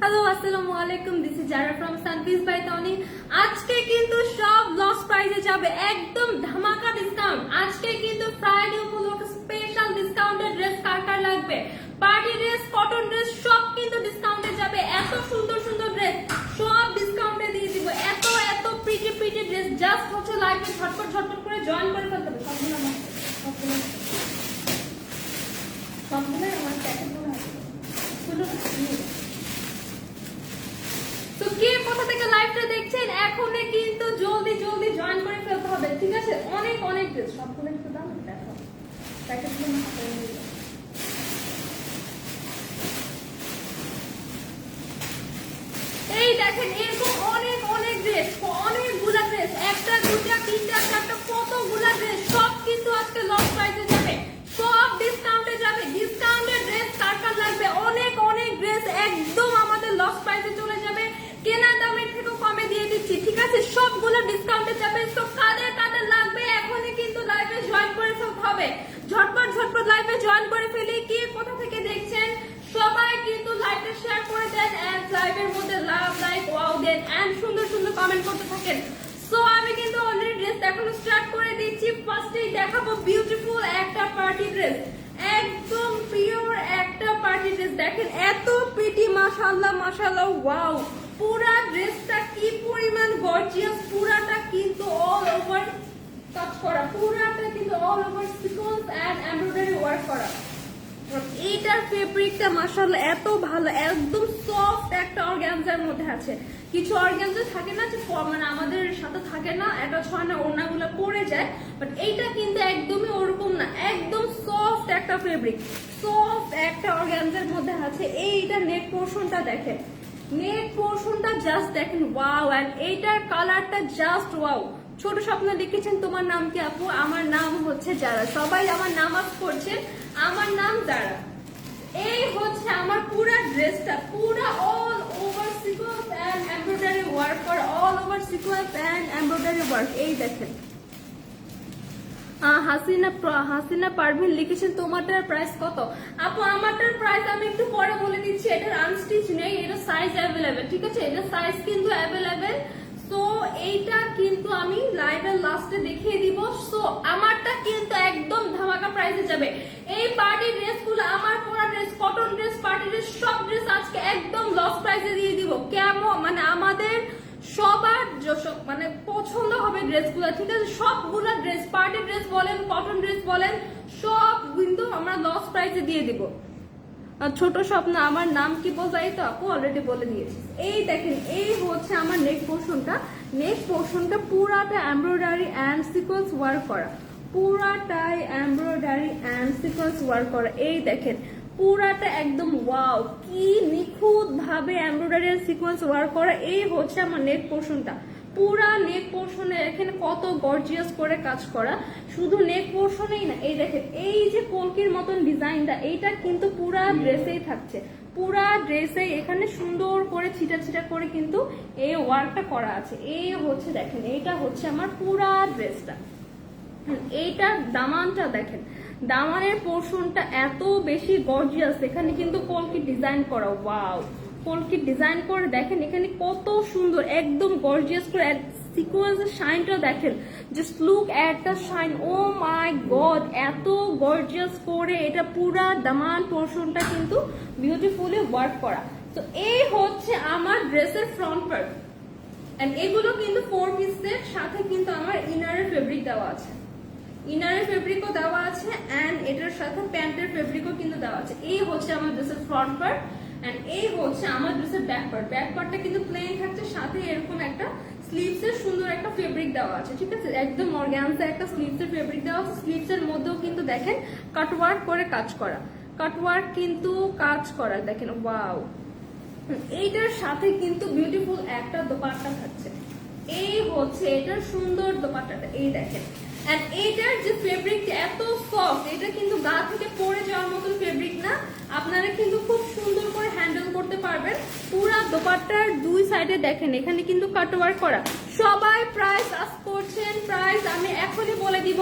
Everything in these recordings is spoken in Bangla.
হ্যালো আসসালামু আলাইকুম দিস ইজ জারা ফ্রম সানপিস বাই টনি আজকে কিন্তু সব লস প্রাইসে যাবে। একদম ধামাকা ডিসকাউন্ট আজকে কিন্তু ফ্রাইডে উপলক্ষে স্পেশাল ডিসকাউন্টেড ড্রেস কার কার লাগবে? পার্টি ড্রেস কটন ড্রেস সব কিন্তু ডিসকাউন্টে যাবে। এত সুন্দর সুন্দর ড্রেস সব ডিসকাউন্টে দিয়ে দিব। এত এত প্রিটি প্রিটি ড্রেস জাস্ট হচ্ছে লাইভে ঝটপট ঝটপট করে জয়েন করে ফেলতে হবে। সবগুলো আমার সবগুলো আমার শুধু নিয়ে নাও। তো কে কোথা থেকে অনেক অনেক ড্রেস অনেক অনেক একটা দুটা তিনটা, চারটা, কতগুলা ড্রেস সব কিন্তু আজকে লস প্রাইসে যাবে সব ডিসকাউন্টে যাবে ডিসকাউন্টের ড্রেস কার কার লাগবে অনেক অনেক ড্রেস একদম আমাদের লস প্রাইসে চলে যাবে কেনা দামের থেকেও কমে দিয়ে দিচ্ছি ঠিক আছে, সবগুলো ডিসকাউন্টে যাবে। তো কাদের কাদের লাগবে? এখনই কিন্তু লাইভে জয়েন করে ফেলতে হবে। ঝটপট ঝটপট লাইভে জয়েন করে ফেলি। কে কোথা থেকে দেখছেন? সবাই কিন্তু লাইভটা শেয়ার করে দেন এন্ড লাইভের মধ্যে love like wow then and সুন্দর সুন্দর কমেন্ট করতে থাকেন। সো আমি কিন্তু অলরেডি ড্রেস দেখানো স্টার্ট করে দিচ্ছি। ফার্স্টেই দেখাবো বিউটিফুল একটা পার্টি ড্রেস একদম পিওর একটা পার্টি ড্রেস দেখেন, এত প্রিটি মাশাআল্লাহ মাশাআল্লাহ ওয়াও পুরা ড্রেসটা কি পরিমাণ গর্জিয়াস পুরাটা কিন্তু অল ওভার কাজ করা। পুরাটা কিন্তু all over sequence and embroidery work করা। এইটার ফেব্রিকটা মাশাআল্লাহ এত ভালো, একদম সফট একটা অর্গানজার মধ্যে আছে। কিছু অর্গানজা থাকে না যে মানে আমাদের সাথে থাকে না এটা ছয় না, ওড়নাগুলো পড়ে যায় বাট এইটা কিন্তু একদমই ওরকম না, একদম সফট একটা ফেব্রিক সফট একটা অর্গানজার মধ্যে আছে, এইটা নেক পোর্শনটা দেখেন। নেক পোর্শনটা জাস্ট দেখেন ওয়াও এন্ড এইটার কালারটা জাস্ট ওয়াও ছোট স্বপ্ন লিখেছেন তোমার নাম কি আপু? আমার নাম হচ্ছে যারা। সবাই আমার নাম আপ করছেন আমার নাম যারা। এই হচ্ছে আমার পুরা ড্রেসটা পুরা all over sequence and embroidery work for all over sequence and embroidery work এই দেখেন। হাসিনা হাসিনা পারভিন লিখেছেন, তোমারটার প্রাইস কত? আপু, আমারটার প্রাইস আমি একটু পরে বলে দিচ্ছি, এটার আনস্টিচ নেই এটা সাইজ অ্যাভেলেবেল ঠিক আছে? এটা সাইজ কিন্তু অ্যাভেলেবেল সো এইটা কিন্তু আমি লাইভের লাস্টে দেখিয়ে দিব সো আমারটা কিন্তু একদম ধামাকা প্রাইসে যাবে। এই পার্টি ড্রেসগুলো আমার পরা dress cotton dress party dress সব ড্রেস আজকে একদম লস প্রাইসে দিয়ে দিব। কেমন? মানে আমাদের সবার মানে পছন্দ হবে ড্রেসগুলো, ঠিক আছে? সবগুলো ড্রেস, পার্টি ড্রেস বলেন কটন ড্রেস বলেন, সব কিন্তু আমরা লস প্রাইসে দিয়ে দিব। ছোট স্বপ্ন, আমার নাম কি বোঝাই তো? আপু অলরেডি বলে দিয়েছি। এই দেখেন, এই হচ্ছে আমার নেক পোর্শনটা নেক পোর্শনটা পুরাটা এমব্রয়ডারি অ্যান্ড সিকোয়েন্স ওয়ার্ক করা। পুরাটাই এমব্রয়ডারি অ্যান্ড সিকোয়েন্স ওয়ার্ক করা। এই দেখেন পুরাটা একদম ওয়াও কি নিখুঁত ভাবে এমব্রয়ডারি সিকোয়েন্স ওয়ার্ক করা, এই হচ্ছে আমার নেক পোর্শনটা পুরা নেক পোর্শনে এখানে কত গর্জিয়াস করে কাজ করা, শুধু নেক পোর্শনেই না, এই দেখেন, এই যে কলকির মতন ডিজাইনটা এইটা কিন্তু পুরা ড্রেসেই থাকছে। পুরা ড্রেসে এখানে সুন্দর করে ছিটা ছিটা করে কিন্তু এই ওয়ার্কটা করা আছে। এই হচ্ছে দেখেন, এইটা হচ্ছে আমার পুরা ড্রেসটা এইটার দামানটা দেখেন। দামানের পোর্শনটা এত বেশি গর্জিয়াস এখানে কিন্তু কলকি ডিজাইন করা ওয়াও কলকি ডিজাইন করে দেখেন, এখানে কত সুন্দর, একদম গর্জিয়াস করে সিকোয়েন্সের শাইনটা দেখেন just look at the shine oh my god এত গর্জিয়াস করে এটা পুরা দামান পোর্শনটা কিন্তু বিউটিফুলি ওয়ার্ক করা। তো এই হচ্ছে আমার ড্রেসের ফ্রন্ট পার্ট এন্ড এগুলো কিন্তু ফোর পিসের সাথে কিন্তু আমার ইনারের ফেব্রিক দেওয়া আছে। ইনারের ফেব্রিকও দেওয়া আছে অ্যান্ড এটার সাথে প্যান্টের ফেব্রিকও কিন্তু দেওয়া আছে। এই হচ্ছে আমার ড্রেসের ফ্রন্ট পার্ট অ্যান্ড এই হচ্ছে আমার ড্রেসের ব্যাক পার্ট ব্যাক পার্টটা কিন্তু প্লেন থাকছে, সাথে এরকম একটা স্লিভস এর সুন্দর একটা ফেব্রিক দেওয়া আছে, ঠিক আছে? একদম অর্গানসা একটা স্লিভস এর ফেব্রিক দেওয়া আছে। স্লিভস এর মধ্যেও কিন্তু দেখেন কাটওয়ার্ক করে কাজ করা। কাটওয়ার্ক কিন্তু কাজ করা, দেখেন ওয়াও এইটার সাথে কিন্তু বিউটিফুল একটা দোপাট্টা থাকছে। এই হচ্ছে এটার সুন্দর দোপাট্টাটা, এই দেখেন। এন্ড এইটার যে ফেব্রিক এত সফট এটা কিন্তু গা থেকে পড়ে যাওয়ার মতন ফেব্রিক না। আপনারা কিন্তু খুব সুন্দর করে হ্যান্ডেল করতে পারবেন। পুরা দোপাট্টার দুই সাইডে দেখেন, এখানে কিন্তু কাটওয়ার্ক করা। সবাই প্রাইস আস করছেন প্রাইস আমি এখনই বলে দিব।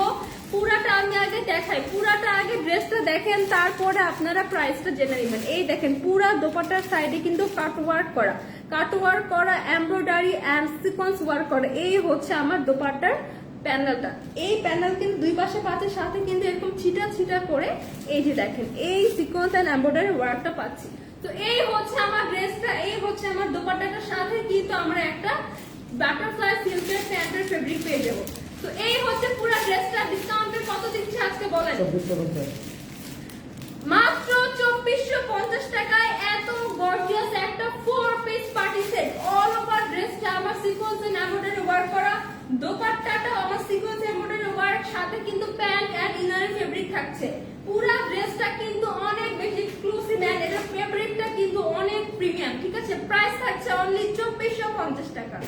পুরাটা আমি আগে দেখাই, পুরাটা আগে ড্রেসটা দেখেন, তারপরে আপনারা প্রাইসটা জেনে নেবেন। এই দেখেন, পুরা দোপাটার সাইডে কিন্তু কাট ওয়ার্ক করা। কাট ওয়ার্ক করা এমব্রয়ডারি অ্যান্ড সিকোয়েন্স ওয়ার্ক করা। এই হচ্ছে আমার দোপাটার প্যানেলটা। এই প্যানেল কিন্তু দুই পাশে পাচ্ছে সাথে কিন্তু এরকম ছিটা ছিটা করে এই যে দেখেন এই সিকোয়েন্স অ্যান্ড এমব্রয়ডারি ওয়ার্কটা পাচ্ছি। তো এই হচ্ছে আমার ড্রেসটা এই হচ্ছে আমার দোপাট্টাটার সাথে কিন্তু আমরা একটা বাটারফ্লাই সিল্কের প্যান্টের ফেব্রিক পেয়ে যাব। তো এই হচ্ছে পুরো ড্রেসটা ডিসকাউন্টের কত দিচ্ছে আজকে বলেন? মাত্র চব্বিশশো পঞ্চাশ টাকায় এত গর্জিয়াস একটা four piece party set all over ড্রেসটা আমার সিকোয়েন্স এন্ড এমব্রয়ডারি ওয়ার্ক করা দোপাট্টাটা আমার সিকোয়েন্স এমব্রয়ডারি ওয়ার্ক সাথে কিন্তু প্যান্ট এন্ড ইনারের ফেব্রিক থাকছে। পুরা ড্রেসটা কিন্তু অনেক বেশি এক্সক্লুসিভ এন্ড এটার ফেব্রিকটা কিন্তু অনেক প্রিমিয়াম ঠিক আছে? প্রাইস থাকছে অনলি চব্বিশশো পঞ্চাশ টাকা।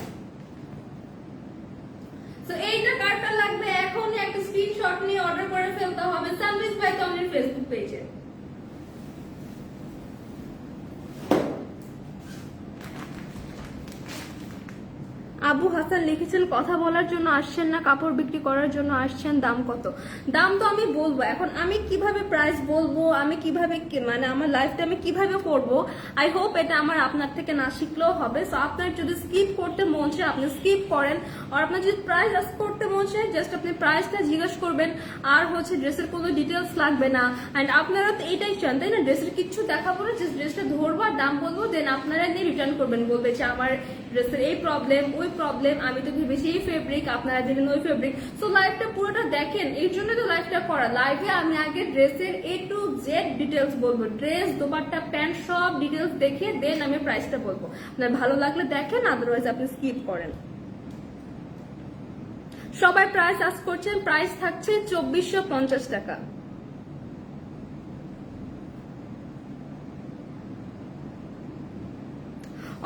তো এইটা কার্ডটা লাগবে? এখনই একটা স্ক্রিনশট নিয়ে অর্ডার করে ফেলতে হবে। সামরিজ ভাই তমরির ফেসবুক পেজে আবু হাসান লিখেছেন, কথা বলার জন্য আসছেন না, কাপড় বিক্রি করার জন্য আসছেন, দাম কত? দাম তো আমি বলব। এখন আমি কীভাবে প্রাইস বলব? আমি কীভাবে মানে আমার লাইফটা আমি কীভাবে করব? আই হোপ এটা আমার আপনার থেকে না শিখলেও হবে। সো আপনার যদি স্কিপ করতে মন চায়, আপনি স্কিপ করেন। আর আপনার যদি প্রাইস আস করতে মন চায় জাস্ট আপনি প্রাইসটা জিজ্ঞেস করবেন। আর হচ্ছে ড্রেসের কোনো ডিটেলস লাগবে না। অ্যান্ড আপনারা তো এটাই চান, তাই না? ড্রেসের কিচ্ছু দেখাবো না জাস্ট ড্রেসটা ধরবো আর দাম বলব। দেন আপনারা নিয়ে রিটার্ন করবেন। বলবে যে, আমার ড্রেসের এই প্রবলেম ওই প্রবলেম আমি তো ভেবেছি এই ফেব্রিক আপনারা দিলেন ওই ফেব্রিক সো লাইফটা পুরোটা দেখেন এই জন্য তো লাইফটা করা। লাইভে আমি আগে ড্রেসের এ টু জেড ডিটেলস বলব। ড্রেস দোপাট্টা প্যান্ট সব ডিটেলস দেখে দেন আমি প্রাইসটা বলব। আপনার ভালো লাগলে দেখেন আদারওয়াইজ আপনি স্কিপ করেন। সবাই প্রাইস আস করছেন প্রাইস থাকছে চব্বিশশো পঞ্চাশ টাকা।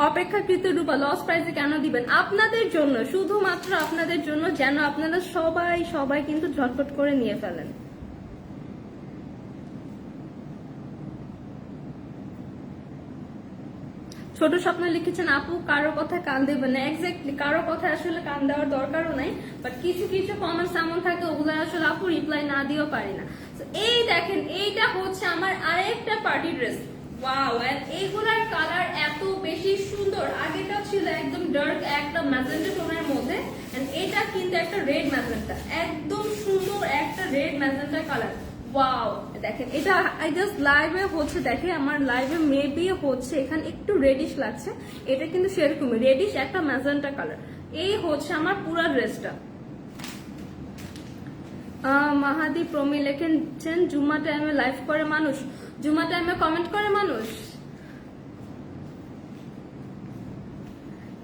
অপেক্ষাকৃত রূপা লস প্রাইসে কেন দিবেন? আপনাদের জন্য, শুধুমাত্র আপনাদের জন্য, যেন আপনারা সবাই সবাই কিন্তু ঝটপট করে নিয়ে ফেলেন। ছোট স্বপ্ন লিখেছেন, আপু, কারও কথা কান দেবেন না। এক্স্যাক্টলি কারও কথা আসলে কান দেওয়ার দরকারও নাই বাট কিছু কিছু কমেন্টস এমন থাকে, ওগুলো আসলে আপু রিপ্লাই না দিয়েও পারি না। এই দেখেন, এইটা হচ্ছে আমার আরেকটা পার্টি ড্রেস ওয়াও এন্ড এইগুলার কালার এত বেশি সুন্দর। আগেটা ছিল একদম ডার্ক একটা ম্যাজেন্টা টোনের মধ্যে এন্ড এটা কিন্তু একটা রেড ম্যাজেন্টা। একদম সুন্দর একটা রেড ম্যাজেন্টা কালার ওয়াও দেখেন, এটা আই জাস্ট লাইভে হচ্ছে দেখে আমার লাইভে মেবি হচ্ছে, এখানে একটু রেডিশ লাগছে। এটা কিন্তু সেরকমই রেডিশ একটা ম্যাজেন্টা কালার এই হচ্ছে আমার পুরো ড্রেসটা মাহাদি, প্রমি লিখেছেন জুম্মা টাইমে লাইভ করে মানুষ। জুম্মা টাইমে কমেন্ট করে মানুষ।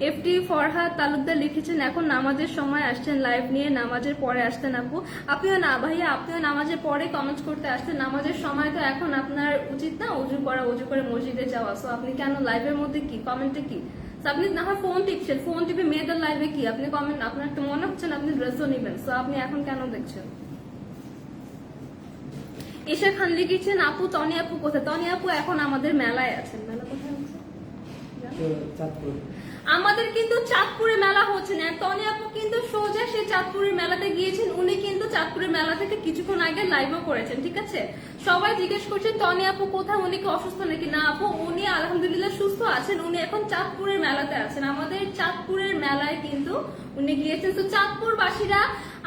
এফটি ফরহাদ তালুকদার লিখেছেন, এখন নামাজের সময় আসছেন লাইভ নিয়ে, নামাজের পরে আসতেন আপু। আপনিও না, ভাইয়া, আপনিও নামাজের পরে কমেন্ট করতে আসতেন। নামাজের সময় তো এখন আপনার উচিত না উজু করা, উজু করে মসজিদে যাওয়া। সো আপনি কেন লাইভের মধ্যে কি? কমেন্টে কি? আপনি না হয় ফোন টিপছেন। ফোন টিপে মেয়েদের লাইভে কি? আপনি কমেন্ট আপনার একটা মনে হচ্ছে না আপনি ড্রেসও নেবেন। সো আপনি এখন কেন দেখছেন? ঈশা খান লিখেছেন আপু তনি আপু কোথায়? তনি আপু এখন আমাদের মেলায় আছেন। মেলা কোথায় আমাদের কিন্তু চাঁদপুরে মেলা হচ্ছে না। তনি আপু কিন্তু সোজা সে চাঁদপুরের মেলাতে গিয়েছেন। উনি কিন্তু চাঁদপুরের মেলা থেকে কিছুক্ষণ আগে লাইভও করেছেন ঠিক আছে? সবাই জিজ্ঞেস করছেন তনি আপু কোথায়? উনি কি অসুস্থ নাকি? না আপু উনি আলহামদুলিল্লাহ সুস্থ আছেন। উনি এখন চাঁদপুরের মেলাতে আছেন। আমাদের চাঁদপুরের মেলায় কিন্তু উনি গিয়েছেন। তো চাঁদপুরবাসীরা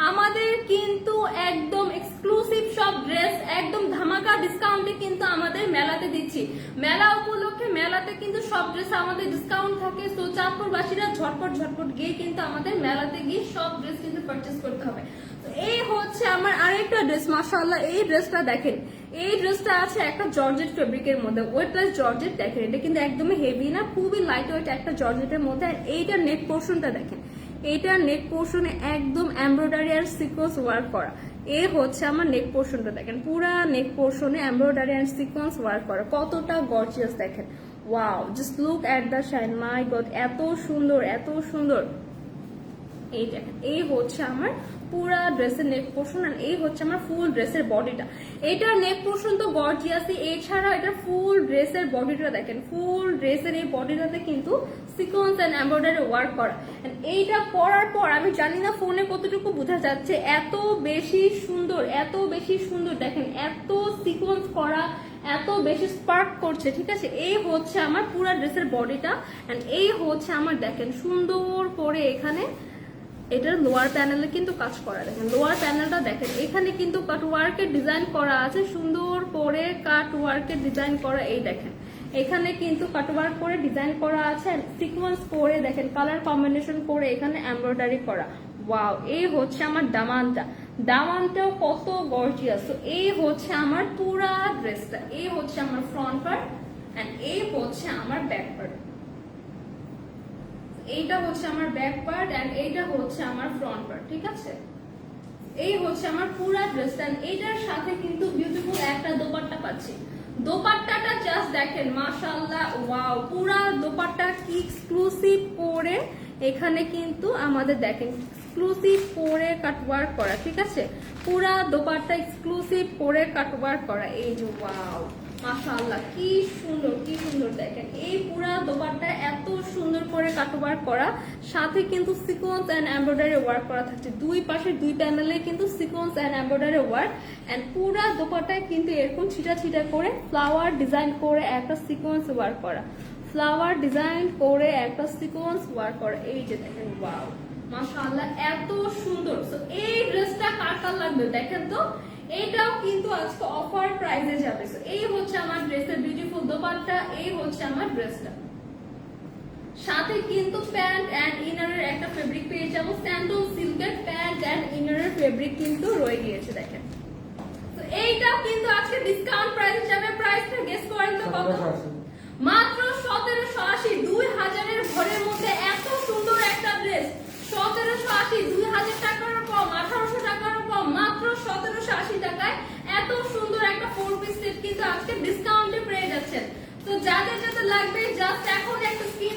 আমাদের কিন্তু একদম এক্সক্লুসিভ সব ড্রেস একদম ধামাকা ডিসকাউন্টে কিন্তু আমাদের মেলাতে দিচ্ছি। মেলা উপলক্ষে মেলাতে কিন্তু সব ড্রেস আমাদের ডিসকাউন্ট থাকে। তো চাঁদপুরবাসীরা ঝটপট ঝটপট গিয়ে কিন্তু আমাদের মেলাতে গিয়ে সব ড্রেস কিন্তু পারচেস করতে হবে। এই হচ্ছে আমার আরেকটা ড্রেস মাশাআল্লাহ। এই ড্রেসটা দেখেন, এই ড্রেসটা আছে একটা জর্জেট ফেব্রিকের মধ্যে। ওয়েট প্লাস জর্জেট দেখেন, এটা কিন্তু একদমই হেভি না, খুবই লাইট ওয়েট একটা জর্জেটের মধ্যে। আর এইটার নেক পোর্শনটা দেখেন এইটার নেক পোর্শনে একদম এমব্রয়ডারি আর সিকোয়েন্স ওয়ার্ক করা। এ হচ্ছে আমার নেক পোর্শনটা দেখেন, পুরা নেক পোর্শনে এমব্রয়ডারি অ্যান্ড সিকোয়েন্স ওয়ার্ক করা। কতটা গর্জিয়াস দেখেন। Wow just look at the shine my god এত সুন্দর এত সুন্দর। এই দেখেন, এই হচ্ছে আমার পুরা ড্রেসের নেক পোর্শন আর এই হচ্ছে আমার ফুল ড্রেসের বডিটা এটার নেক পোর্শন তো গর্জিয়াসই এছাড়া এটা ফুল ড্রেসের বডিটা দেখেন। ফুল ড্রেসের এই বডিটাতে কিন্তু সিকোয়েন্স অ্যান্ড এমব্রয়ডারি ওয়ার্ক করা। এইটা পরার পর আমি জানি না ফোনে কতটুকু বোঝা যাচ্ছে। এত বেশি সুন্দর, এত বেশি সুন্দর। দেখেন, এত সিকোয়েন্স করা, এত বেশি স্পার্ক করছে, ঠিক আছে? এই হচ্ছে আমার পুরা ড্রেসের বডিটা এন্ড এই হচ্ছে আমার, দেখেন, সুন্দর করে এখানে এটার লোয়ার প্যানেলে কিন্তু কাজ করা দেখেন লোয়ার প্যানেলটা দেখেন, এখানে কিন্তু কাট ওয়ার্কের ডিজাইন করা আছে, সুন্দর করে কাট ওয়ার্কের ডিজাইন করা, এই দেখেন। এখানে কিন্তু কাট ওয়ার্ক করে ডিজাইন করা আছে সিকোয়েন্স করে দেখেন কালার কম্বিনেশন করে এখানে এমব্রয়ডারি করা। ওয়াও এই হচ্ছে আমার দামানটা। দামানটাও কত গর্জিয়াস এই হচ্ছে আমার পুরা ড্রেসটা এই হচ্ছে আমার ফ্রন্ট পার্ট এন্ড এই হচ্ছে আমার ব্যাক পার্ট এইটা হচ্ছে আমার ব্যাক পার্ট এন্ড এইটা হচ্ছে আমার ফ্রন্ট পার্ট ঠিক আছে? এই হচ্ছে আমার পুরা ড্রেসটা এইটার সাথে কিন্তু বিউটিফুল একটা দোপাট্টা পাচ্ছি। দোপাট্টাটা জাস্ট দেখেন, মাশাআল্লাহ ওয়াও পুরা দোপাট্টা কি এক্সক্লুসিভ করে এখানে কিন্তু আমাদের দেখেন এক্সক্লুসিভ করে কাটওয়ার্ক করা, ঠিক আছে? পুরা দোপাট্টা এক্সক্লুসিভ করে কাটওয়ার্ক করা, এই যে ওয়াও মাশাআল্লাহ কি সুন্দর কি সুন্দর দেখেন। এই এত সুন্দর করে করা সাথে কিন্তু সিকোয়েন্স এমব্রয়ডারি ওয়ার্ক করা থাকছে। দুই পাশে দুই প্যানেলে কিন্তু সিকোয়েন্স এমব্রয়ডারি ওয়ার্ক কিন্তু এরকম ছিটা ছিটা করে ফ্লাওয়ার ডিজাইন করে একটা সিকোয়েন্স ওয়ার্ক করা। ফ্লাওয়ার ডিজাইন করে একটা সিকোয়েন্স ওয়ার্ক করা। এই যে দেখেন ওয়াও মাশাআল্লাহ এত সুন্দর। So, এই ড্রেসটা কার লাগবে দেখেন তো? এটাও কিন্তু আজকে অফার প্রাইসে যাবে। So, এই হচ্ছে আমার ড্রেসের বিউটিফুল দোপাট্টা এই হচ্ছে আমার ড্রেসটা সাথে কিন্তু প্যান্ট এন্ড ইনারের একটা ফেব্রিক পেয়ে যাব। স্যান্ডল সিল্কের প্যান্ট এন্ড ইনারের ফেব্রিক কিন্তু রয়ে গিয়েছে দেখেন। তো এইটা কিন্তু আজকে ডিসকাউন্ট প্রাইস যাবে। প্রাইসটা গেস করেন তো কত? মাত্র সতেরোশো আশি দুই হাজারের ঘরের মধ্যে এত সুন্দর একটা ড্রেস সতেরোশো আশি, দুই হাজার টাকারও কম, আঠারোশো টাকারও কম, মাত্র সতেরোশো আশি টাকায় এত সুন্দর একটা কিন্তু আজকে পেয়ে যাচ্ছেন। তো যাদের লাগবে জাস্ট এখন একটা দিয়ে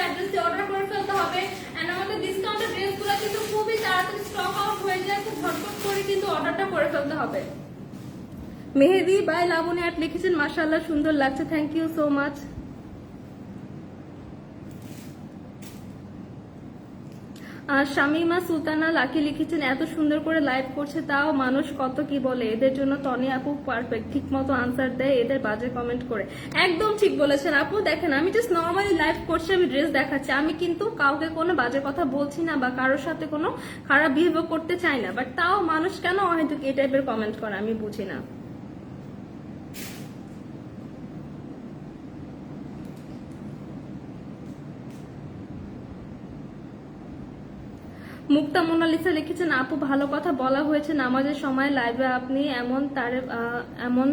অ্যাড্রেস দিয়ে অর্ডার করে ফেলতে হবে। এন্ড আমাদের ডিসকাউন্টের খুবই তাড়াতাড়ি স্টক আউট হয়ে যায় করে কিন্তু অর্ডারটা করে ফেলতে হবে। মেহেদি বাই লাবণী আর্ট লিখেছেন, মাশাআল্লাহ সুন্দর লাগছে thank you so much Shamima Sultana Lucky লিখেছেন, এত সুন্দর করে লাইভ করছে, তাও মানুষ কত কি বলে? এদের জন্য তনি আপু পারফেক্ট ঠিক মতো আনসার দেয়, এদের বাজে কমেন্ট করে। একদম ঠিক বলেছেন আপু। দেখেন, আমি জাস্ট নর্মালি লাইভ করছি, আমি ড্রেস দেখাচ্ছি। আমি কিন্তু কাউকে কোনো বাজে কথা বলছি না বা কারোর সাথে কোনো খারাপ বিহেভ করতে চাই না বাট তাও মানুষ কেন হয়তো এই টাইপের কমেন্ট করে, আমি বুঝি না। মুক্তা মোনালিসা লিখেছেন, আপু, ভালো কথা বলা হয়েছে। নামাজের সময় লাইভে আপনি এমন তার এমন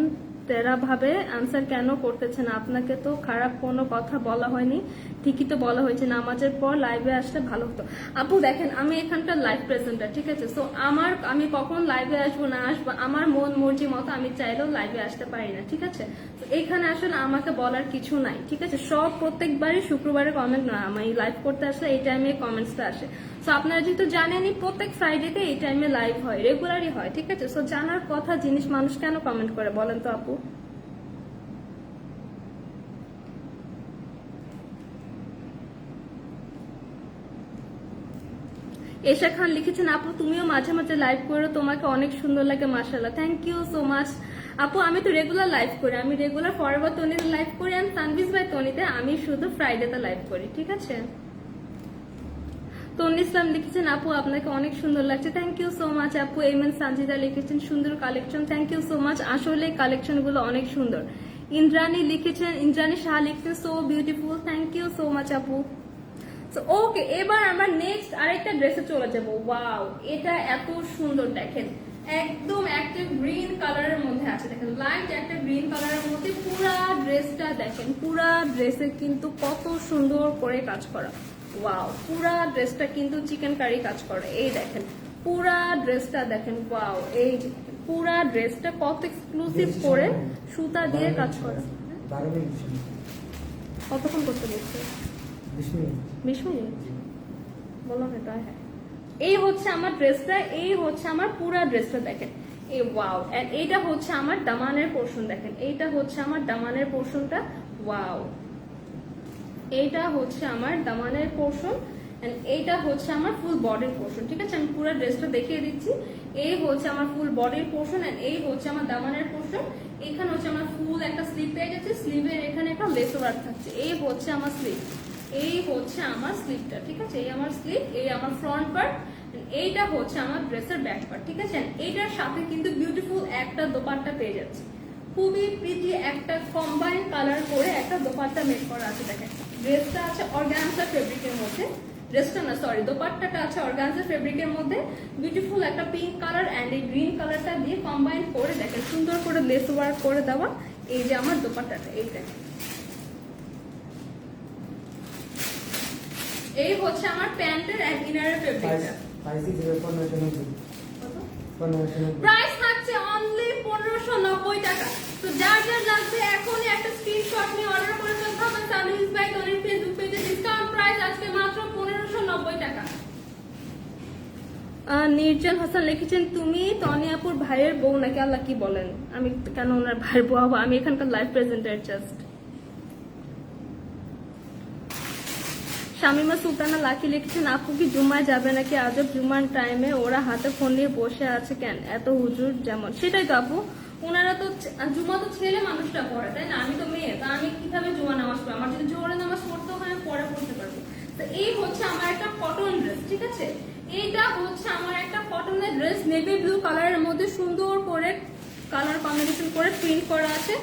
তেরা ভাবে আনসার কেন করতেছেন আপনাকে তো খারাপ কোনো কথা বলা হয়নি। ঠিকই তো বলা হয়েছে নামাজের পর লাইভে আসলে ভালো হতো। আপু দেখেন, আমি এখানকার লাইভ প্রেজেন্টার ঠিক আছে? সো আমার, আমি কখন লাইভে আসব না আসব, আমার মন মর্জি মতো আমি চাইলেও লাইভে আসতে পারি না, ঠিক আছে? তো এখানে আসলে আমাকে বলার কিছু নাই, ঠিক আছে? সব প্রত্যেকবারই শুক্রবারে কমেন্ট না, আমি লাইভ করতে আসলে এই টাইমে কমেন্টসটা আসে। সো আপনারা যেহেতু জানেনই, প্রত্যেক ফ্রাইডেতে এই টাইমে লাইভ হয় রেগুলারই হয়, ঠিক আছে? সো জানার কথা জিনিস মানুষ কেন কমেন্ট করে বলেন তো আপু? এশা খান লিখেছেন, আপু, তুমিও মাঝে মাঝে লাইভ করো, তোমাকে অনেক সুন্দর লাগে মাসাল্লাহ থ্যাংক ইউ সো মাচ আপু, আমি তো রেগুলার লাইভ করি, আমি রেগুলার ফরএভার তনিতে লাইভ করি আর সানভিস বাই তনিতে আমি শুধু ফ্রাইডেতে লাইভ করি, ঠিক আছে? তন্নি ইসলাম লিখেছেন, আপু, আপনাকে অনেক সুন্দর লাগছে থ্যাংক ইউ সো মাচ আপু এম এন সানজিদা লিখেছেন, সুন্দর collection thank you so much আসলে কালেকশনগুলো অনেক সুন্দর। ইন্দ্রাণী লিখেছেন, ইন্দ্রাণী শাহ লিখছে so beautiful thank you so much আপু. ওকে এবার আমরা নেক্সট আরেকটা ড্রেসে চলে যাব। ওয়াও এটা এত সুন্দর দেখেন। একদম একটা গ্রিন কালারের মধ্যে আছে। দেখেন লাইট একটা গ্রিন কালারের মধ্যে পুরা ড্রেসটা দেখেন পুরা ড্রেসে কিন্তু কত সুন্দর করে কাজ করা। ওয়াও পুরা ড্রেসটা কিন্তু চিকেন কারি কাজ করে। এই দেখেন পুরা ড্রেসটা দেখেন ওয়াও এই পুরা ড্রেসটা কত এক্সক্লুসিভ করে সুতা দিয়ে কাজ করা। কতক্ষণ করতে বলছে? বিশ মিনিট বিশ মিনিট বলো এটা হ্যাঁ এই হচ্ছে আমার ড্রেসটা এই হচ্ছে আমার পুরা ড্রেসটা দেখেন এই ওয়াও এন্ড এইটা হচ্ছে আমার দামানের পোর্শন দেখেন এইটা হচ্ছে আমার দামানের পোর্শনটা ওয়াও এইটা হচ্ছে আমার দামানের পোর্শন এন্ড এইটা হচ্ছে আমার ফুল বডির পোর্শন ঠিক আছে আমি পুরো ড্রেসটা দেখিয়ে দিচ্ছি এই হচ্ছে আমার ফুল বডির পোর্শন এন্ড এই হচ্ছে আমার দামানের পোর্শন এখানে হচ্ছে আমার ফুল একটা স্লিপ পেয়ে গেছে স্লিভের এখানে একটা লেস থাকছে এই হচ্ছে আমার স্লিভ এই হচ্ছে আমার স্লিভটা ঠিক আছে? এই আমার স্লিভ এই আমার ফ্রন্ট পার্ট এইটা হচ্ছে আমার ড্রেসের ব্যাক পার্ট ঠিক আছে? এইটার সাথে কিন্তু বিউটিফুল একটা দোপাট্টা পেয়ে যাচ্ছে। খুবই প্রিটি একটা কম্বাইন কালার করে একটা দোপাট্টা মেক করা আছে, দেখেন। ড্রেসটা আছে অর্গানজা ফেব্রিকের মধ্যে। ড্রেসটা না সরি দোপাট্টাটা আছে অর্গানজা ফেব্রিকের মধ্যে। বিউটিফুল একটা পিঙ্ক কালার অ্যান্ড এই গ্রিন কালারটা দিয়ে কম্বাইন করে, দেখেন, সুন্দর করে লেস ওয়ার্ক করে দেওয়া এই যে আমার দোপাট্টাটা, এই এই হচ্ছে আমার প্যান্টের অ্যান্ড ইনারের ফেব্রিকটা প্রাইস থাকছে অনলি পনেরোশো নব্বই টাকা। তো যার যার লাগবে এখনই একটা স্ক্রিনশট নিয়ে অর্ডার করে ফেলতে হবে। সামিজ বাই টনির ফেসবুক পেজে ডিসকাউন্ট প্রাইস আজকে মাত্র পনেরোশো নব্বই টাকা। আহ, নির্জন হাসান লিখেছেন তুমি তনিয়াপুর ভাইয়ের বউ নাকি? আল্লাহ কি বলেন? আমি কেন ওনার ভাইয়ের বউ হব? আমি এখানকার live presenter just Shamima Sultana Lucky লিখেছেন, আপু কি জুমায় যাবে নাকি? আজব জুমার টাইমে ওরা হাতে ফোন নিয়ে বসে আছে কেন? এত হুজুর যেমন। সেটাই তো আপু ওনারা তো জুমা তো ছেলে মানুষটা পড়ে, তাই না? আমি তো মেয়ে, তা আমি কীভাবে জুমা নামাজ পড়ি আমার যদি জোরে নামাজ পড়তে হয়, আমি পরে পড়তে পারব। তো এই হচ্ছে আমার একটা কটন ড্রেস ঠিক আছে? এইটা হচ্ছে আমার একটা কটনের ড্রেস নেভি ব্লু কালারের মধ্যে সুন্দর করে কালার কম্বিনেশন করে প্রিন্ট করা আছে।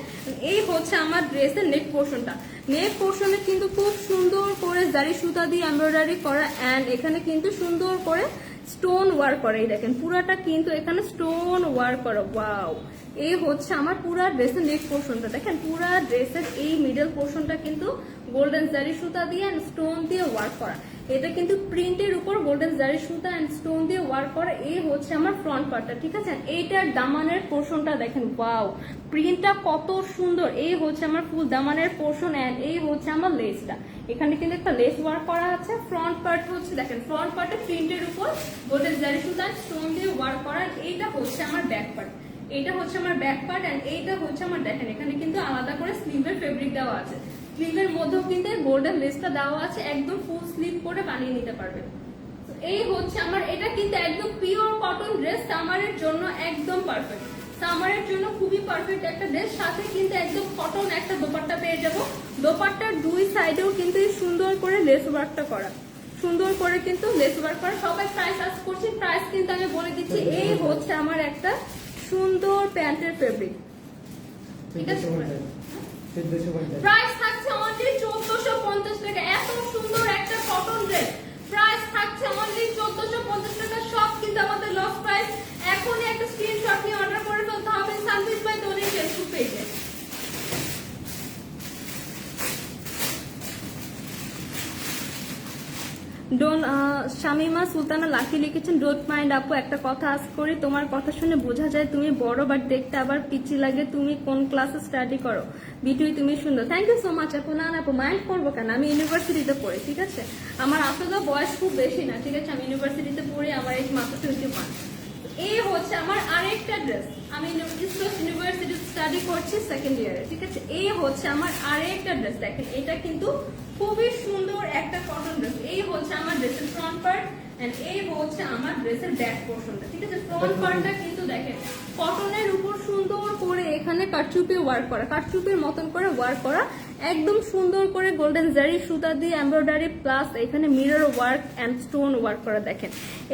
এই হচ্ছে আমার ড্রেসের নেক পোর্শনটা নেক পোর্শনে কিন্তু খুব সুন্দর করে জারি সুতা দিয়ে এমব্রয়ডারি করা অ্যান্ড এখানে কিন্তু সুন্দর করে স্টোন ওয়ার্ক করা। এই দেখেন, পুরাটা কিন্তু এখানে স্টোন ওয়ার্ক করা। ওয়াও এই হচ্ছে আমার পুরা ড্রেসের নেক পোর্শনটা দেখেন পুরা ড্রেসের এই মিডল পোর্শনটা কিন্তু গোল্ডেন জারি সুতা দিয়ে অ্যান্ড স্টোন দিয়ে ওয়ার্ক করা। এটা কিন্তু প্রিন্টের উপর গোল্ডেন জারি সুতা অ্যান্ড স্টোন দিয়ে ওয়ার্ক করা। এই হচ্ছে আমার ফ্রন্ট পার্টটা ঠিক আছে? এইটার দামানের পোর্শনটা দেখেন ওয়াও প্রিন্টটা কত সুন্দর। এই হচ্ছে আমার ফুল দামানের পোর্শন অ্যান্ড এই হচ্ছে আমার লেসটা এখানে কিন্তু একটা লেস ওয়ার্ক করা আছে। ফ্রন্ট পার্ট হচ্ছে, দেখেন ফ্রন্ট পার্টে প্রিন্টের উপর গোল্ডেন জারি সুতা স্টোন দিয়ে ওয়ার্ক করা। এইটা হচ্ছে আমার ব্যাক পার্ট এইটা হচ্ছে আমার ব্যাক পার্ট এন্ড এইটা হচ্ছে আমার দেখেন, এখানে কিন্তু আলাদা করে স্লিভের ফেব্রিক দেওয়া আছে। স্লিভের মধ্যেও কিন্তু গোল্ডেন লেসটা দেওয়া আছে, একদম ফুল স্লিভ করে বানিয়ে নিতে পারবেন এই হচ্ছে আমার, এটা কিন্তু একদম পিওর কটন ড্রেস সামারের জন্য একদম পারফেক্ট সামারের জন্য খুবই পারফেক্ট একটা ড্রেস সাথে কিন্তু একদম কটন একটা দোপাট্টা পেয়ে যাব। দোপাট্টার দুই সাইডেও কিন্তু সুন্দর করে লেস ওয়ার্কটা করা। সুন্দর করে কিন্তু লেস ওয়ার্ক করা। সবাই প্রাইস আস করছি প্রাইস কিন্তু আমি বলে দিচ্ছি, এই হচ্ছে আমার একটা সুন্দর প্যান্টের ফেব্রিক প্রাইস থাকছে অনলি চোদ্দশো পঞ্চাশ টাকা। এত সুন্দর একটা কটন ড্রেস প্রাইস থাকছে অনলি চোদ্দশো পঞ্চাশ টাকা। সব কিন্তু আমাদের লস প্রাইস এখনই একটা স্ক্রিনশট নিয়ে অর্ডার করে ফেলতে হবে। সানভিস বাই ফেসবুক পেজে ডোন শামিমা সুলতানা লাকি লিখেছেন ডোট মাইন্ড আপু, একটা কথা আজ করি। তোমার কথা শুনে বোঝা যায় তুমি বড় বাট দেখতে আবার পিচি লাগে। তুমি কোন ক্লাসে স্টাডি করো? বিটুই তুমি সুন্দর। থ্যাংক ইউ সো মাচ আপু। না আপু মাইন্ড করব কেন? আমি ইউনিভার্সিটিতে পড়ি, ঠিক আছে? আমার আসলে বয়স খুব বেশি না, ঠিক আছে? আমি ইউনিভার্সিটিতে পড়ি, আমার এই মাত্র টোয়েন্টি ওয়ান এই হচ্ছে আমার আরেকটা ড্রেস আমি ইস্ট ইউনিভার্সিটি স্টাডি করছি সেকেন্ড ইয়ারে ঠিক আছে? এই হচ্ছে আমার আরেকটা ড্রেস দেখেন, এটা কিন্তু খুবই ড্রেসের ফ্রন্ট পার্ট এন্ড এই হচ্ছে আমার ড্রেসের ব্যাক পোর্শনটা ঠিক আছে? ফ্রন্ট পার্টটা কিন্তু দেখেন কটনের উপর সুন্দর করে এখানে কারচুপে ওয়ার্ক করা কারচুপের মতন করে ওয়ার্ক করা একদম সুন্দর করে গোল্ডেন জারি সুতা দিয়ে এমব্রয়ডারি প্লাস এখানে mirror work and stone work করা দেখেন।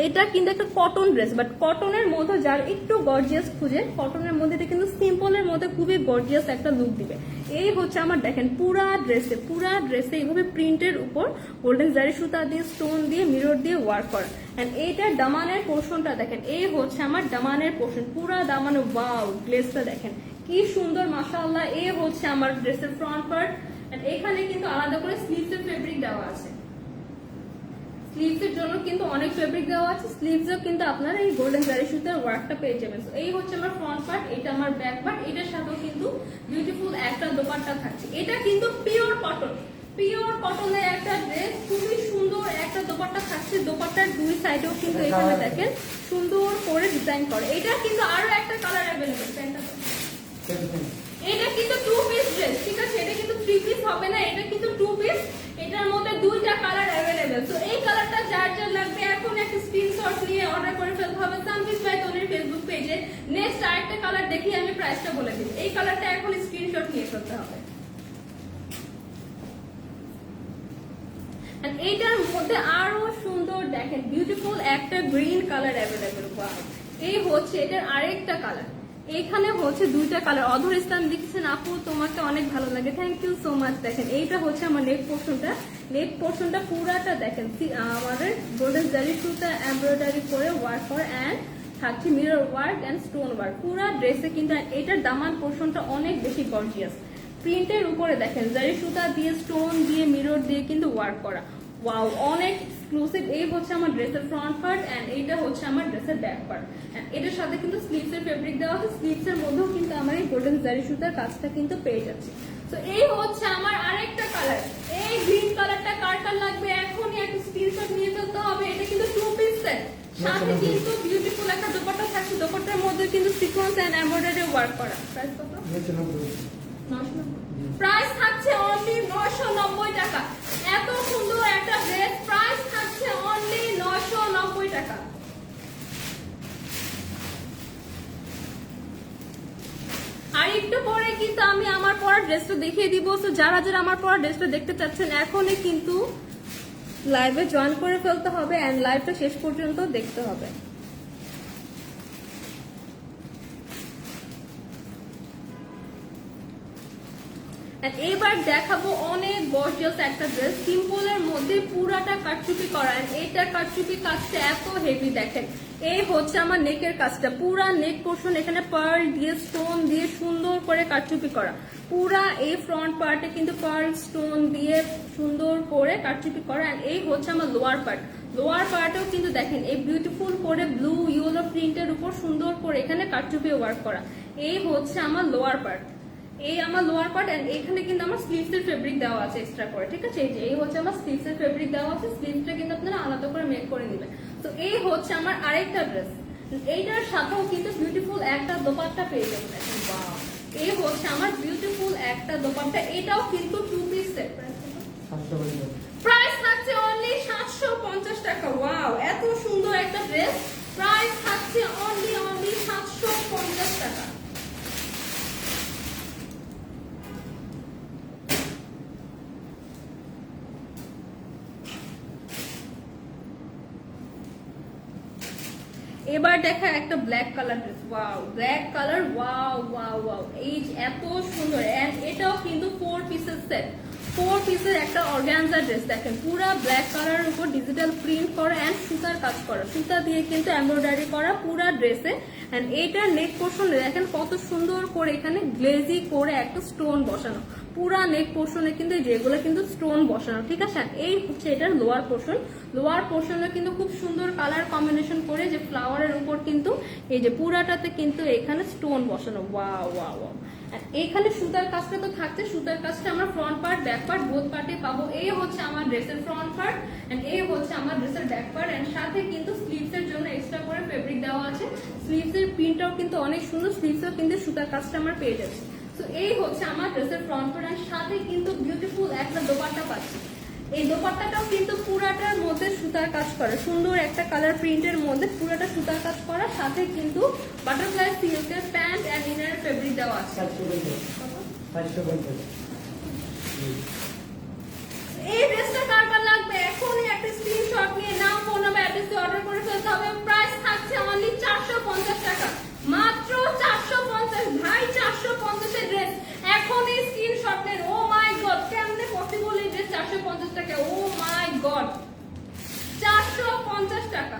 এটা কিন্তু একটা কটন ড্রেস বাট কটনের মধ্যে যার একটু গর্জিয়াস খুঁজে কটনের মধ্যে এটা কিন্তু সিম্পলের মধ্যে খুবই গর্জিয়াস একটা লুক দিবে। এই হচ্ছে আমার দেখেন পুরা ড্রেসে পুরা ড্রেসে এইভাবে প্রিন্টের উপর গোল্ডেন জারি সুতা দিয়ে স্টোন দিয়ে মিরর দিয়ে ওয়ার্ক করা। অ্যান্ড এইটার দামানের পোর্শনটা দেখেন, এই হচ্ছে আমার দামানের পোর্শন পুরা দামানের ওয়াও গ্লেসটা দেখেন। কি সুন্দর মাশাআল্লাহ এই হচ্ছে আমার ড্রেসের ফ্রন্ট পার্ট এন্ড এখানে কিন্তু আলাদা করে স্লিভস এর ফেব্রিক দেওয়া আছে। জন্য কিন্তু অনেক ফেব্রিক দেওয়া আছে। স্লিভস এও কিন্তু আপনারা এই গোল্ডেন জারি সুতার ওয়ার্কটা পেয়ে যাবেন। এই হচ্ছে আমার ফ্রন্ট পার্ট এটা আমার ব্যাক পার্ট এটার সাথেও কিন্তু বিউটিফুল একটা দোপাট্টা থাকছে। এটা কিন্তু পিওর কটন পিওর কটনের একটা ড্রেস খুবই সুন্দর একটা দোপাট্টা দোপাট্টা থাকছে। দোপাট্টার দুই সাইডেও কিন্তু এখানে দেখেন সুন্দর করে ডিজাইন করে। এটা কিন্তু আরও একটা কালার অ্যাভেলেবেল প্যান্টটা এটা কিন্তু টু পিস ড্রেস ঠিক আছে? এটা কিন্তু থ্রি পিস হবে না, এটা কিন্তু টু পিস এটার মধ্যে দুইটা কালার অ্যাভেলেবেল তো এই কালারটা যার যার লাগবে, এখন একটা স্ক্রিনশট নিয়ে অর্ডার করে ফেলতে হবে সানভিস বাই তনির ফেসবুক পেজে নেক্সট আরেকটা কালার দেখিয়ে আমি প্রাইসটা বলে দিই। এই কালারটা এখন স্ক্রিনশট নিয়ে ফেলতে হবে। এইটার মধ্যে আরও সুন্দর দেখেন বিউটিফুল একটা গ্রিন কালার অ্যাভেলেবেল এই হচ্ছে এটার আরেকটা কালার এখানে হচ্ছে দুইটা কালার। অধর ইসলাম লিখছেন আপু, তোমাকে অনেক ভালো লাগে। থ্যাংক ইউ সো মাচ দেখেন। এইটা হচ্ছে আমার নেক পোর্শনটা। নেক পোর্শনটা পুরাটা দেখেন। আমাদের গোল্ডেন জারি সুতা এমব্রয়ডারি করে ওয়ার্ক কর অ্যান্ড থাকছে mirror work and stone work পুরা ড্রেসে কিন্তু এটার দামান পোর্শনটা অনেক বেশি গর্জিয়াস প্রিন্টের উপরে দেখেন জারি সুতা দিয়ে স্টোন দিয়ে মিরর দিয়ে কিন্তু ওয়ার্ক করা। ওয়াও অনেক এক্সক্লুসিভ এই হচ্ছে আমার ড্রেসের ফ্রন্ট পার্ট অ্যান্ড এইটা হচ্ছে আমার ড্রেসের ব্যাক পার্ট অ্যান্ড এটার সাথে কিন্তু স্লিভস এর ফেব্রিক দেওয়া আছে স্লিভস এর মধ্যেও কিন্তু আমার এই গোল্ডেন জারি সুতার কাজটা কিন্তু পেয়ে যাচ্ছে। তো এই হচ্ছে আমার আরেকটা কালার এই গ্রিন কালারটা কার কার লাগবে? এখনই একটা স্ক্রিনশট নিয়ে ফেলতে হবে। এটা কিন্তু টু পিস সেট সাথে কিন্তু বিউটিফুল একটা দোপাট্টা থাকছে। দোপাট্টার মধ্যে কিন্তু সিকোয়েন্স অ্যান্ড এমব্রয়ডারি ওয়ার্ক করা। প্রাইস কত? প্রাইস থাকছে অনলি নয়শো নব্বই টাকা। এত সুন্দর একটা ড্রেস প্রাইস থাকছে অনলি নয়শো নব্বই টাকা। আর একটু পরে কিন্তু আমি আমার পরা ড্রেসটা দেখিয়ে দিব। তো যারা যারা আমার পরা ড্রেসটা দেখতে চাচ্ছেন, এখনই কিন্তু লাইভে জয়েন করে ফেলতে হবে এন্ড লাইভটা শেষ পর্যন্ত দেখতে হবে। এবার দেখাবো অনেক গর্জিয়াস একটা ড্রেস সিম্পলের মধ্যে পুরাটা কাটচুপি করা। এইটার কাটচুপি কাজটা এত হেভি দেখেন। এই হচ্ছে আমার নেকের কাজটা। পুরা নেক পোর্শন এখানে পার্ল দিয়ে স্টোন দিয়ে সুন্দর করে কাটচুপি করা। পুরা এই ফ্রন্ট পার্টে কিন্তু পার্ল স্টোন দিয়ে সুন্দর করে কাটচুপি করা। এই হচ্ছে আমার লোয়ার পার্ট লোয়ার পার্টেও কিন্তু দেখেন, এই বিউটিফুল করে ব্লু ইয়েলো প্রিন্টের উপর সুন্দর করে এখানে কাটচুপি ওয়ার্ক করা। এই হচ্ছে আমার লোয়ার পার্ট এই আমার লোয়ার পার্ট এখানে কিন্তু আমার স্লিভস এর ফেব্রিক দেওয়া আছে এক্সট্রা করে, ঠিক আছে? এই যে, এই হচ্ছে আমার স্লিভস এর ফেব্রিক দেওয়া আছে স্লিভসটা কিন্তু আপনারা আলাদা করে মেক করে নেবেন। তো এই হচ্ছে আমার আরেকটা ড্রেস এইটার সাথেও কিন্তু বিউটিফুল একটা দোপাট্টা পেয়ে যাবেন। এখন! এই হচ্ছে আমার বিউটিফুল একটা দোপাট্টা। এটাও কিন্তু টু পিস সেট প্রাইস থাকছে অনলি সাতশো পঞ্চাশ টাকা। ওয়াও এত সুন্দর একটা ড্রেস প্রাইস থাকছে অনলি অনলি সাতশো পঞ্চাশ টাকা এবার দেখা একটা black colour dress wow black colour wow wow wow এই এত সুন্দর। এন্ড এটাও কিন্তু ফোর পিসের সেট ফোর পিসের একটা অর্গানজা ড্রেস দেখেন। পুরা ব্ল্যাক কালারের উপর ডিজিটাল প্রিন্ট করা অ্যান্ড সুতার কাজ করা। সুতা দিয়ে কিন্তু এমব্রয়ডারি করা পুরা ড্রেসে অ্যান্ড এইটার নেক পোর্শন দেখেন কত সুন্দর করে এখানে গ্লেজি করে একটা স্টোন বসানো। পুরা নেক পোর্শনে কিন্তু যেগুলো কিন্তু স্টোন বসানো, ঠিক আছে? এই হচ্ছে এটার লোয়ার পোর্শন লোয়ার পোর্শনে কিন্তু খুব সুন্দর কালার কম্বিনেশন করে যে ফ্লাওয়ারের উপর কিন্তু এই যে পুরাটাতে কিন্তু এখানে স্টোন বসানো। ওয়া ওয়া ওয়া এখানে সুতার কাজটা তো থাকছে, সুতার কাজটা আমরা ফ্রন্ট পার্ট ব্যাক পার্ট বোধ পার্টে পাবো। এই হচ্ছে আমার ড্রেসের ফ্রন্ট পার্ট অ্যান্ড এই হচ্ছে আমার ড্রেসের ব্যাক পার্ট অ্যান্ড সাথে কিন্তু স্লিভস এর জন্য এক্সট্রা করে ফেব্রিক দেওয়া আছে। স্লিভস এর প্রিন্টটাও কিন্তু অনেক সুন্দর স্লিভসেও কিন্তু সুতার কাজটা আমার পেয়ে যাচ্ছে। তো এই হচ্ছে আমার ড্রেসের ফ্রন্ট পার্ট অ্যান্ড সাথে কিন্তু বিউটিফুল একটা দোপাট্টা পাচ্ছি। এই দোপাট্টাটাও কিন্তু পুরাটার মধ্যে সুতার কাজ করা। সুন্দর একটা কালার প্রিন্টের মধ্যে পুরাটা সুতার কাজ করা। সাথে কিন্তু বাটারফ্লাই সিল্কের প্যান্ট এন্ড ইনার ফেব্রিক দেওয়া আছে। এই ড্রেসটা কার লাগবে? এখনই একটা স্ক্রিনশট নিয়ে নাম ফোন নাম্বার অ্যাড্রেস দিয়ে অর্ডার করে ফেলতে হবে প্রাইস থাকছে অনলি চারশো পঞ্চাশ টাকা মাত্র চারশো পঞ্চাশ ভাই চারশো পঞ্চাশের ড্রেস এখনই স্ক্রিনশট নেন ও মাই গড কেমনে পসিবল এই ড্রেস চারশো পঞ্চাশ টাকা ও মাই গড চারশো পঞ্চাশ টাকা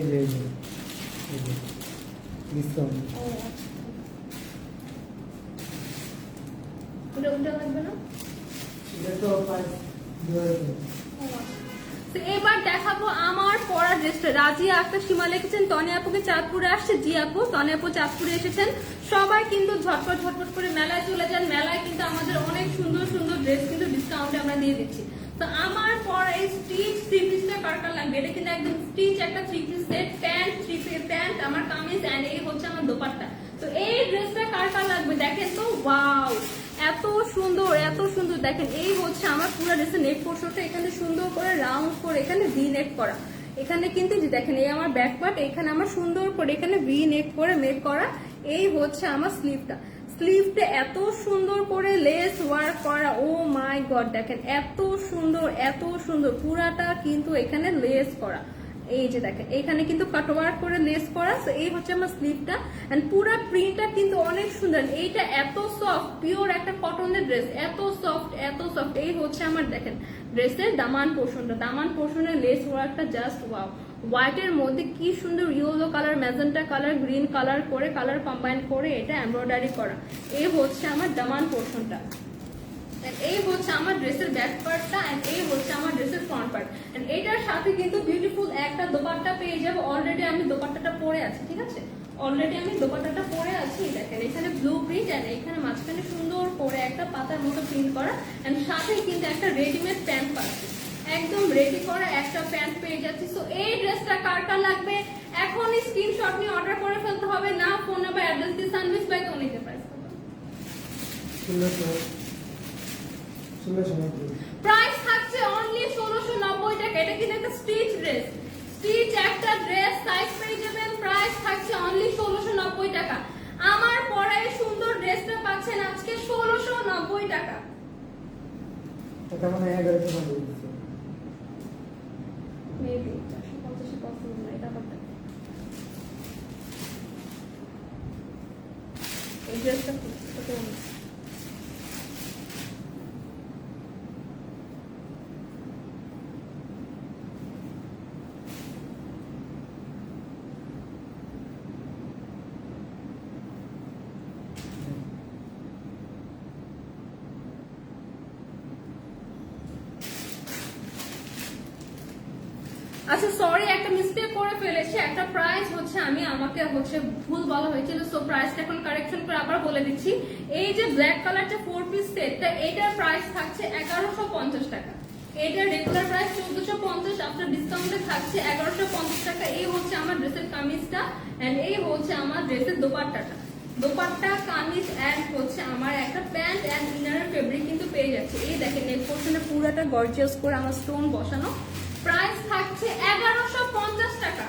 টাকা। তো এবার দেখাবো আমার পরা ড্রেসটা রাজিয়া আক্তার সীমা লিখেছেন তনে আপুকে চাঁদপুরে আসছে। জি আপু তনে আপু চাঁদপুরে এসেছেন। সবাই কিন্তু ঝটপট ঝটপট করে মেলায় চলে যান। মেলায় কিন্তু আমাদের অনেক সুন্দর সুন্দর ড্রেস কিন্তু ডিসকাউন্টে আমরা দিয়ে দিচ্ছি। তো আমার পর এই স্টিচ থ্রি পিসটা কার কার লাগবে? এটা কিন্তু একদম স্টিচ একটা three piece set pant three pant আমার কামিজ এন্ড এই হচ্ছে আমার দোপাট্টা। তো এই ড্রেসটা কার কার লাগবে? দেখেন তো ওয়াও এত সুন্দর এত সুন্দর। দেখেন, এই হচ্ছে আমার পুরো ড্রেসের নেক পোর্শনটা এখানে সুন্দর করে রাউন্ড করে, এখানে ভি নেক করা। এখানে কিন্তু দেখেন, এই আমার ব্যাক পার্ট এখানে আমার সুন্দর করে এখানে ভি নেক করে মেক করা। এই হচ্ছে আমার স্লিভটা স্লিভটা এত সুন্দর করে লেস ওয়ার্ক করা, ও মাই গড দেখেন, এত সুন্দর এত সুন্দর, পুরাটা কিন্তু এখানে লেস করা। এই যে দেখেন, এখানে কিন্তু কাটওয়ার্ক করে লেস করা এই হচ্ছে আমার স্লিভটা এন্ড পুরো প্রিন্টটা কিন্তু অনেক সুন্দর এইটা এত সফট পিওর একটা কটনের ড্রেস এত সফট এত সফট এই হচ্ছে আমার দেখেন ড্রেসের দামান পোর্শনটা দামান পোর্শনের লেস ওয়ার্কটা জাস্ট ওয়াও হোয়াইটের মধ্যে কি সুন্দর yellow colour magenta colour green colour করে কালার কম্বাইন করে এটা এমব্রয়ডারি করা। এই হচ্ছে আমার দামান পোর্শনটা এই হচ্ছে আমার ড্রেসের ব্যাক পার্টটা এন্ড এই হচ্ছে আমার ড্রেসের ফ্রন্ট পার্ট এন্ড এটার সাথে কিন্তু বিউটিফুল একটা দোপাট্টা পেয়ে যাব। অলরেডি আমি দোপাট্টাটা পরে আছি, ঠিক আছে? অলরেডি আমি দোপাট্টাটা পরে আছি দেখেন, এখানে ব্লু প্রিন্ট অ্যান্ড এখানে মাঝখানে সুন্দর করে একটা পাতার মতো প্রিন্ট করা। এন্ড সাথে কিন্তু একটা রেডিমেড প্যান্ট পাচ্ছি। একদম রেডি করা একটা প্যান্ট পেয়ে যাচ্ছি। সো এই ড্রেসটা কার কার লাগবে? এখনই স্ক্রিনশট নিয়ে অর্ডার করে ফেলতে হবে। না ফোন নাম্বার অ্যাড্রেস দিয়ে সানভিস বাই তনিকে নিতে ষোলোশো প্রাইস থাকছে অনলি ষোলোশো নব্বই টাকা। এটা কিন্তু একটা স্টিচ ড্রেস স্টিচ একটা ড্রেস সাইজ পেয়ে যাবেন। প্রাইস থাকছে অনলি ষোলোশো নব্বই টাকা। আমার পরে সুন্দর ড্রেসটা পাচ্ছেন আজকে ষোলোশো নব্বই টাকা। এটা মানে এগারোশো নব্বই। দিচ্ছে মেবি চারশো পঞ্চাশে পছন্দ এই ড্রেসটা কত আচ্ছা সরি একটা মিস্টেক করে ফেলেছি। একটা প্রাইস হচ্ছে আমি, আমাকে হচ্ছে ভুল বলা হয়েছিল সো প্রাইসটা এখন কারেকশন করে আবার বলে দিচ্ছি। এই যে ব্ল্যাক কালার ফোর পিস সেটটা এটার প্রাইস থাকছে এগারোশো পঞ্চাশ টাকা। এটার রেগুলার প্রাইস চোদ্দশো পঞ্চাশ আপনার ডিসকাউন্টে থাকছে এগারোশো পঞ্চাশ টাকা। এই হচ্ছে আমার ড্রেসের কামিজটা এন্ড এই হচ্ছে আমার ড্রেসের দোপাট্টাটা। দোপাট্টা, কামিজ এন্ড হচ্ছে আমার একটা প্যান্ট এন্ড ইনারের ফেব্রিক কিন্তু পেয়ে যাচ্ছে। এই দেখেন নেক পোর্শনে পুরোটা গর্জিয়াস করে আমার স্টোন বসানো। প্রাইস থাকছে এগারোশো পঞ্চাশ টাকা।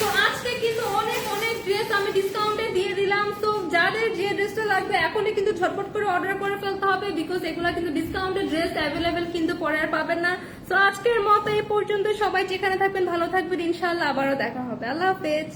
তো আজকে কিন্তু অনেক অনেক ড্রেস আমি ডিসকাউন্টে দিয়ে দিলাম। তো যাদের যে ড্রেসটা লাগবে, এখনই কিন্তু ঝটপট করে অর্ডার করে ফেলতে হবে বিকজ এগুলো কিন্তু ডিসকাউন্টের ড্রেস অ্যাভেলেবেল কিন্তু পরে আর পাবেন না। তো আজকের মতো এই পর্যন্ত সবাই যেখানে থাকবেন, ভালো থাকবেন। ইনশাল্লাহ আবারও দেখা হবে। আল্লাহ হাফেজ।